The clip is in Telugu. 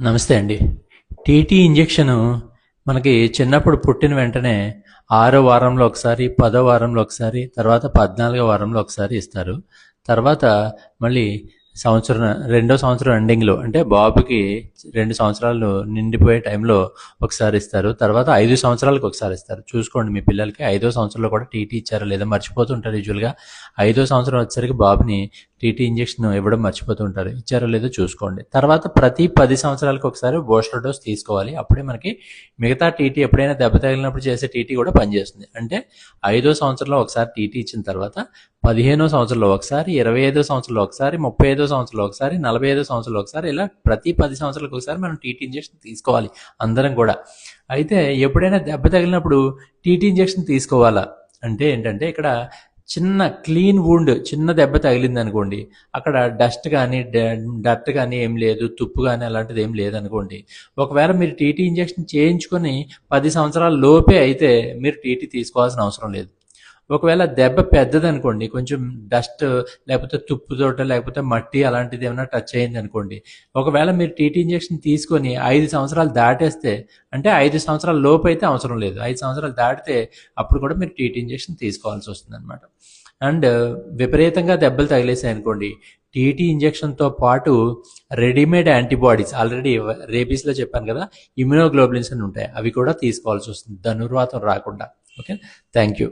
నమస్తే అండి. టీటీ ఇంజెక్షన్ మనకి చిన్నప్పుడు పుట్టిన వెంటనే ఆరో వారంలో ఒకసారి పదో వారంలో ఒకసారి తర్వాత పద్నాలుగో వారంలో ఒకసారి ఇస్తారు. తర్వాత మళ్ళీ సంవత్సరం రెండో సంవత్సరం ఎండింగ్లో అంటే బాబుకి రెండు సంవత్సరాలు నిండిపోయే టైంలో ఒకసారి ఇస్తారు. తర్వాత ఐదు సంవత్సరాలకు ఒకసారి ఇస్తారు. చూసుకోండి మీ పిల్లలకి ఐదో సంవత్సరంలో కూడా టీటీ ఇచ్చారో లేదా మర్చిపోతుంటారు యూజువల్గా. ఐదో సంవత్సరం వచ్చేసరికి బాబుని టీటీ ఇంజెక్షన్ ఇవ్వడం మర్చిపోతుంటారు. ఇచ్చారో లేదో చూసుకోండి. తర్వాత ప్రతి పది సంవత్సరాలకు ఒకసారి బూస్టర్ డోస్ తీసుకోవాలి. అప్పుడే మనకి మిగతా టీటీ ఎప్పుడైనా దెబ్బ తగిలినప్పుడు చేసే టీటీ కూడా పనిచేస్తుంది. అంటే ఐదో సంవత్సరంలో ఒకసారి టీటీ ఇచ్చిన తర్వాత పదిహేనో సంవత్సరంలో ఒకసారి ఇరవై ఐదో సంవత్సరంలో ఒకసారి ముప్పై ఐదో సంవత్సరంలో ఒకసారి నలభై ఐదో సంవత్సరంలో ఒకసారి ఇలా ప్రతి పది సంవత్సరాలకు ఒకసారి మనం టీటీ ఇంజెక్షన్ తీసుకోవాలి అందరం కూడా. అయితే ఎప్పుడైనా దెబ్బ తగిలినప్పుడు టీటీ ఇంజెక్షన్ తీసుకోవాలా? అంటే ఏంటంటే ఇక్కడ చిన్న క్లీన్ వూండ్ చిన్న దెబ్బ తగిలింది అనుకోండి అక్కడ డస్ట్ కానీ డర్ట్ కానీ ఏం లేదు తుప్పు కానీ అలాంటిది ఏం లేదనుకోండి ఒకవేళ మీరు టీటీ ఇంజెక్షన్ చేయించుకొని పది సంవత్సరాల లోపే అయితే మీరు టీటీ తీసుకోవాల్సిన అవసరం లేదు. ఒకవేళ దెబ్బ పెద్దదనుకోండి కొంచెం డస్ట్ లేకపోతే తుప్పుతోట లేకపోతే మట్టి అలాంటిది ఏమైనా టచ్ అయింది అనుకోండి ఒకవేళ మీరు టీటీ ఇంజెక్షన్ తీసుకొని ఐదు సంవత్సరాలు దాటేస్తే అంటే ఐదు సంవత్సరాల లోపు అయితే అవసరం లేదు. ఐదు సంవత్సరాలు దాటితే అప్పుడు కూడా మీరు టీటీ ఇంజెక్షన్ తీసుకోవాల్సి వస్తుంది అనమాట అండ్ విపరీతంగా దెబ్బలు తగిలేసాయి అనుకోండి టీటీ ఇంజెక్షన్తో పాటు రెడీమేడ్ యాంటీబాడీస్ ఆల్రెడీ రేబీస్లో చెప్పాను కదా ఇమ్యూనోగ్లోబులిన్స్ అని ఉంటాయి అవి కూడా తీసుకోవాల్సి వస్తుంది. ధనుర్వాతం రాకుండా. ఓకే? Thank you